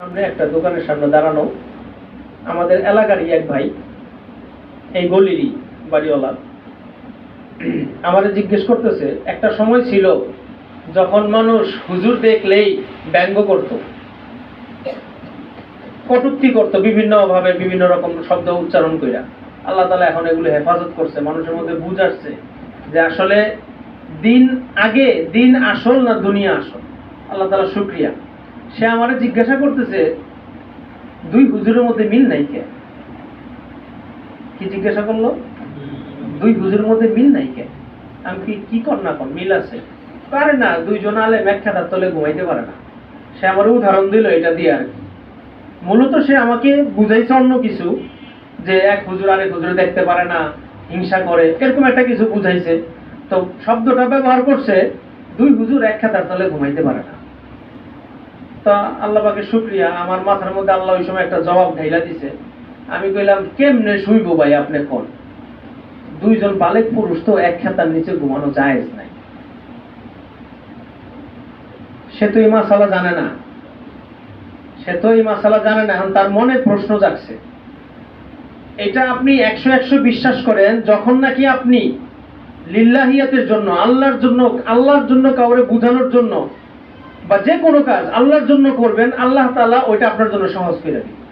সামনে একটা দোকানের সামনে দাঁড়ানো। আমাদের এলাকারই এক ভাই, এই গলিরই বাড়িওয়ালা। আমাদের জিজ্ঞেস করতেছে, একটা সময় ছিল যখন মানুষ হুজুর দেখলেই ব্যঙ্গ করত। কটূক্তি করত বিভিন্ন ভাবে বিভিন্ন রকম শব্দ উচ্চারণ কইরা। আল্লাহ তালা এখন এগুলো হেফাজত করছে, মানুষের মধ্যে বুঝ আসছে যে আসলে দিন আগে দিন আসল না দুনিয়া আসল। আল্লাহ তালা শুক্রিয়া। সে আমারে জিজ্ঞাসা করতেছে, দুই হুজুরের মধ্যে মিল নাই কে? কি জিজ্ঞাসা করল? দুই হুজুরের মধ্যে মিল নাই কে? আমি কি কি কর না কর, মিল আছে। পারে না, দুইজন আলে ব্যাখ্যাতার তলে ঘুমাইতে পারে না। সে আমার উদাহরণ দিল এটা দিয়ে আর কি। মূলত সে আমাকে বুঝাইছে অন্য কিছু, যে এক হুজুর আরেক হুজুরে দেখতে পারে না, হিংসা করে, এরকম একটা কিছু বুঝাইছে। তো শব্দটা ব্যবহার করছে, দুই হুজুর এক খাতার তলে ঘুমাইতে পারে না। তা আল্লাহ পাকে শুক্রিয়া। আমার মাথার মধ্যে আল্লাহ ওই সময় একটা জবাব ঢাইলা দিছে। আমি কইলাম, কেমনে শুইব ভাই আপনি কোন? দুইজন বালেক পুরুষ তো এক খাতার নিচে ঘুমানো জায়েজ নাই। সে তো এই মাসালা জানে না। সে তো এই মাসালা জানে না, এখন তার মনে প্রশ্ন জাগছে। এটা আপনি একশো একশো বিশ্বাস করেন, যখন নাকি আপনি লিল্লাহিয়াতের জন্য, আল্লাহর জন্য আল্লাহর জন্য কাউরে বুঝানোর জন্য বা যে কোনো কাজ আল্লাহর জন্য করবেন, আল্লাহ তালা ওইটা আপনার জন্য সহজ করে দিবে।